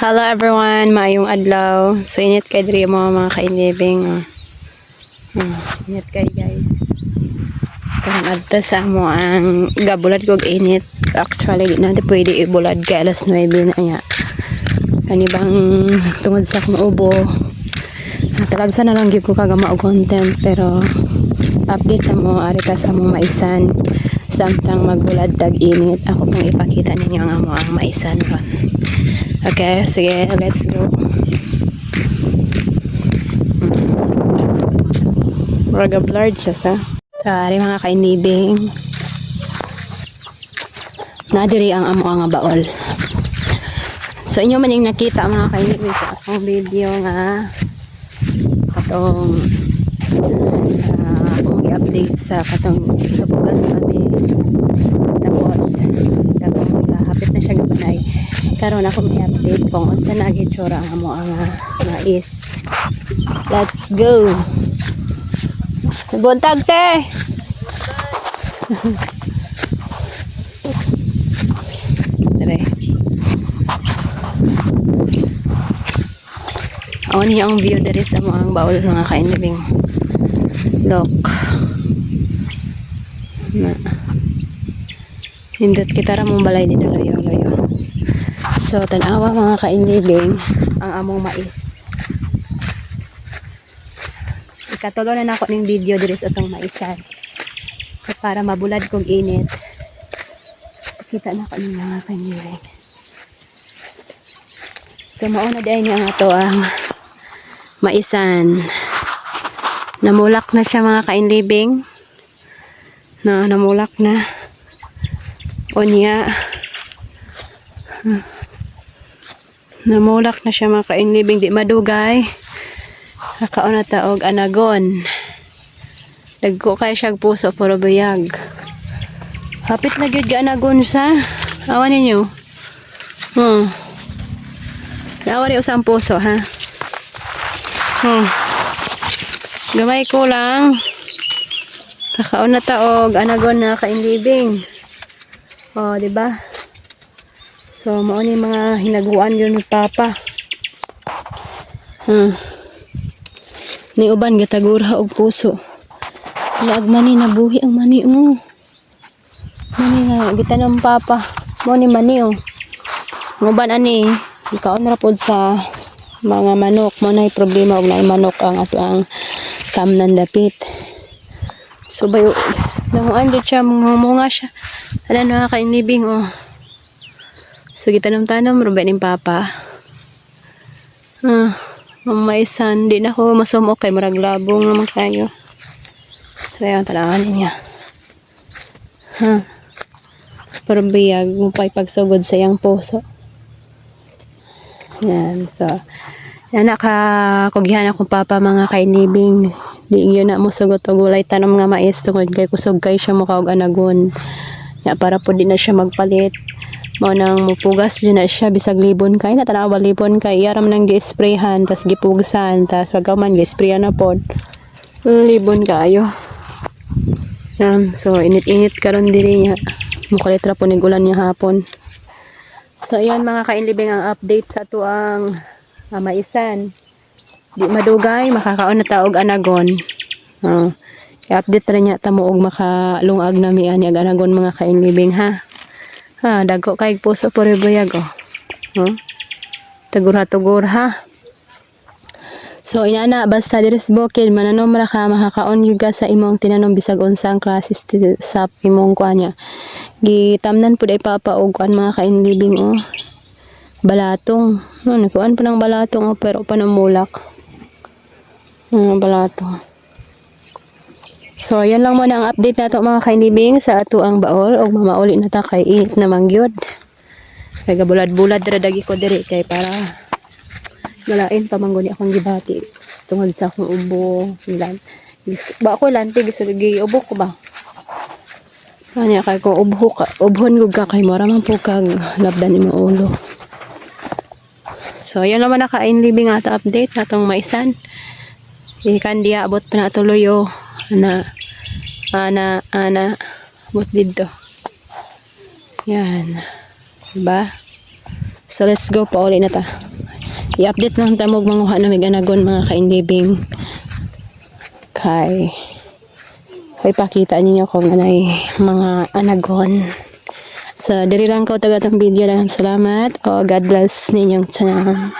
Hello everyone, maayong adlaw. So init kay diri mo mga kainibing. Oh. Init kay guys. Karon adto sa mo ang gabulad kog init. Actually na pwede ibulad kay alas 9 na niya. Kani bang tungod sa akong ubo. Talag sa na lang gyud ko kagama og content pero update na mo ari ka sa among maisan samtang magbulad tag init ako pong ipakita ninyo ang amo ang maisan ron. Okay, sige, let's go. Muraga blurred siya sa. Sorry mga kainibing. Nadiri ang amo nga baol. So inyo man yung nakita mga kainibing sa akong video nga katong uh, akong i-update sa katong kabugas kami tapos katong hapit na siya gabanay karon ako may update kung unsa na gitsura ang amo ang ah, mais. Let's go. Buntag te. Dere. Ako niya ang view dere sa mga baul nga kainibing look na. Hindot kita ra mong balay loyo loyo. So tanawa mga kainibing ang among mais. Ikatulo na nako ning video diri sa atong maisan. So, para mabulad kog init. Kita na ko ning mga kainibing. So mauna dahil niya ang ato ang maisan. Namulak na siya mga kainlibing. Na namulak na. O niya. Hmm. Namulak na siya mga kainlibing. Di madugay. Kakaon na taog anagon. Dagko kay siyang puso puro bayag. Hapit na gyud ga anagon sa. Awan ninyo. Hmm. Nawari usang puso ha. Hmm. Gamay ko lang. Kakaon na taog, anagon na kainlibing. Oh, di ba? So, mao ni mga hinaguan yun ni Papa. Hmm. Ni uban gitagura og puso. Lag mani nabuhi ang mani mo. Mani nga gitanong Papa. Mo ni mani oh. Nguban ani, ikaon ra pod sa mga manok mo na problema og naay manok ang ato ang kamnan dapit so bayo nanguan dyan siya mga munga siya ala na kainibing oh so gitanong-tanong ruba ni papa. Ah mamaisan di na ako. Masumok kay marag labong naman kayo. So yun talangan niya. Ha? Pero biyag mo pa ipagsugod sa iyang puso. Yan, so, yan nakakugyan akong papa mga kainibing. Di yun na mo sugot og gulay. Tanom nga mais tungod kay kusog kay siya mo kaog anagon. Ya para po di na siya magpalit. Mao nang mupugas yun na siya bisag libon kay na tanawa libon kay iyaram nang gi-sprayhan tas gipugsan tas wag man gi-sprayan na pod. Libon kayo. Yan, so init-init karon diri niya. Mukalitra po ni ulan niya hapon. So, ayan mga kainlibing ang update sa to ang. Di madugay, makakaon na taog anagon. Uh, i-update rin niya tamo og makalungag na mi ani ag anagon mga kainlibing ha. Ha, dago kay puso pore bayag oh. Huh? Tagur-tugur ha. So inana basta diris bukid mananom ra ka makakaon yuga sa imong tinanom bisag unsang klase sa imong kuanya. Gitamnan pud ay papaog kuan mga kainlibing oh. Balatong. Ano kuan pa ng balatong oh, pero pa namulak. Mga balatong. So, yan lang muna ang update nato mga kainibing sa ato ang baol. O mamauli na ta kay init na mangyod. Kay gabulad-bulad dira ko diri kay para malain pa man guni akong gibati. Tungod sa akong ubo lan ba ako lanti gusto gi ubo ko ba? Kanya kay ko ubho ka ubhon gud ka kay mara man po kag labdan imong ulo. So yan naman naka in living ata update natong maisan. Ikan dia abot pa na tuloyo ana ana ana abot dito yan diba so let's go pa uli na ta i-update lang tamog manguha na mig anagon mga kainlibing. Kay Kay pakita ninyo kung anay mga anagon. So, diri lang ko taga tong video lang. Salamat. O, God bless ninyong tanan.